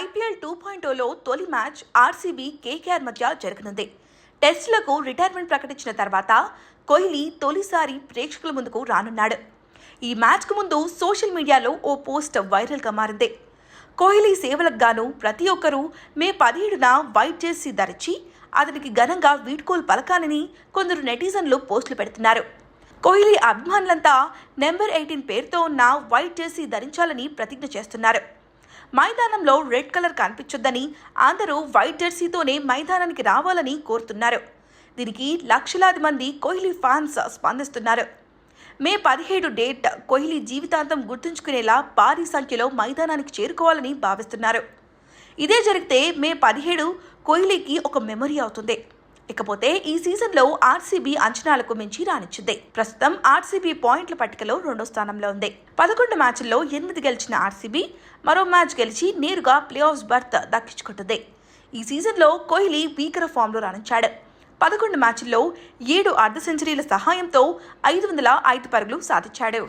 IPL two పాయింట్లో తొలి match RCB KKR మధ్య జరగనుంది. టెస్టులకు రిటైర్మెంట్ ప్రకటించిన తర్వాత కోహ్లీ తొలిసారి ప్రేక్షకుల ముందుకు రానున్నాడు. ఈ మ్యాచ్కు ముందు సోషల్ మీడియాలో ఓ పోస్ట్ వైరల్గా మారింది. కోహ్లీ సేవలకు గాను ప్రతి ఒక్కరూ మే పదిహేడున వైట్ జెర్సీ ధరించి అతనికి ఘనంగా వీడ్కోలు పలకాలని కొందరు నెటిజన్లు పోస్టులు పెడుతున్నారు. కోహ్లీ అభిమానులంతా నెంబర్ ఎయిటీన్ పేరుతో ఉన్న వైట్ జెర్సీ ధరించాలని ప్రతిజ్ఞ చేస్తున్నారు. మైదానంలో రెడ్ కలర్ కనిపించొద్దని అందరూ వైట్ జెర్సీతోనే మైదానానికి రావాలని కోరుతున్నారు. దీనికి లక్షలాది మంది కోహ్లీ ఫ్యాన్స్ స్పందిస్తున్నారు. మే పదిహేడు డేట్ కోహ్లీ జీవితాంతం గుర్తుంచుకునేలా భారీ సంఖ్యలో మైదానానికి చేరుకోవాలని భావిస్తున్నారు. ఇదే జరిగితే మే పదిహేడు కోహ్లీకి ఒక మెమరీ అవుతుంది. ఇకపోతే ఈ సీజన్లో ఆర్సీబీ అంచనాలకు మించి రానిచ్చింది. ప్రస్తుతం ఆర్సీబీ పాయింట్ల పట్టికలో రెండో స్థానంలో ఉంది. పదకొండు మ్యాచ్ల్లో ఎనిమిది గెలిచిన ఆర్సీబీ మరో మ్యాచ్ గెలిచి నేరుగా ప్లే ఆఫ్స్ బర్త్ దక్కించుకుంటుంది. ఈ సీజన్లో కోహ్లీ భీకర ఫామ్లో రాణించాడు. పదకొండు మ్యాచ్ల్లో ఏడు అర్ధ సెంచరీల సహాయంతో ఐదు వందల ఐదు పరుగులు సాధించాడు.